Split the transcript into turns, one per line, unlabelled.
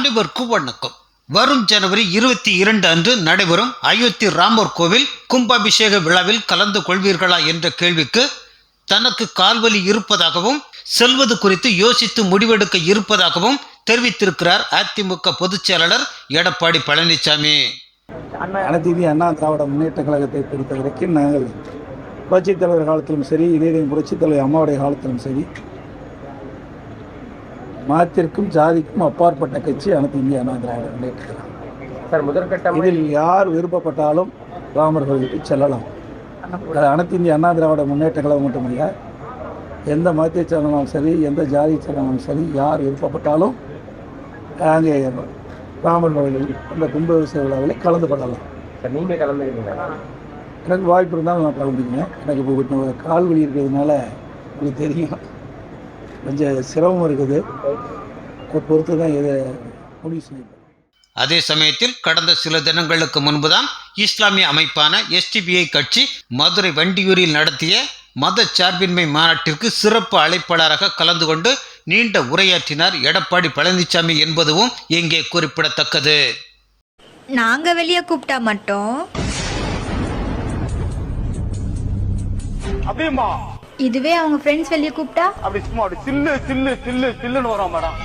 அனைவருக்கும் வணக்கம் வரும் ஜனவரி இருபத்தி இரண்டு அன்று நடைபெறும் அயோத்தி ராமர் கோவில் கும்பாபிஷேக விழாவில் கலந்து கொள்வீர்களா என்ற கேள்விக்கு தனக்கு கால்வலி இருப்பதாகவும் செல்வது குறித்து யோசித்து முடிவெடுக்க இருப்பதாகவும் தெரிவித்திருக்கிறார் அதிமுக பொதுச் செயலாளர் எடப்பாடி பழனிசாமி.
அனைத்து அண்ணா திராவிட முன்னேற்ற கழகத்தை பொறுத்தவரைக்கும் நாங்கள் புரட்சித் தலைவர் காலத்திலும் சரி இதே புரட்சித் தலைவர் அம்மாவுடைய காலத்திலும் சரி மதத்திற்கும் ஜாதிக்கும் அப்பாற்பட்ட கட்சி அனைத்து இந்திய அண்ணா திராவிட முன்னேற்ற
சார் முதற்கட்டமாக
இதில் யார் விருப்பப்பட்டாலும் ராமர் கோவிலுக்கு செல்லலாம். அனைத்து இந்திய அண்ணா திராவிட முன்னேற்ற கழகம் மட்டுமல்ல எந்த மதத்தை சேர்ந்தாலும் சரி எந்த ஜாதியை சேர்ந்தாலும் சரி யார் விருப்பப்பட்டாலும் அங்கே ராமர் கோவிலில் அந்த கும்பாபிஷேக விழாவில் கலந்து கொள்ளலாம்.
சார் நீங்க கலந்துக்கிறீங்களா?
எனக்கு வாய்ப்பு இருந்தாலும் நான் கலந்துக்குவேன் எனக்கு இப்போ கால் வலி இருக்கிறதுனால உங்களுக்கு தெரியும். கொஞ்சம் சிரமம் இருக்குது. அதை பொறுத்து தான் இதை முடிவு செய்யணும்.
அதே சமயத்தில் கடந்த சில தினங்களுக்கு முன்புதான் இஸ்லாமிய அமைப்பான எஸ்டிபிஐ கட்சி மதுரை வண்டியூரில் நடத்திய மத சார்பின்மை மாநாட்டிற்கு சிறப்பு அழைப்பாளராக கலந்து கொண்டு நீண்ட உரையாற்றினார் எடப்பாடி பழனிசாமி என்பதுவும் இங்கே குறிப்பிடத்தக்கது.
நாங்க வெளியே கூப்பிட்டா மட்டும்.
அப்படியுமா
இதுவே அவங்க ஃப்ரெண்ட்ஸ் வெளியே கூப்பிட்டா?
அப்படி சும்மா அப்படி சில்லு சில்லு சில்லு சில்லுன்னு வரும் மேடம்.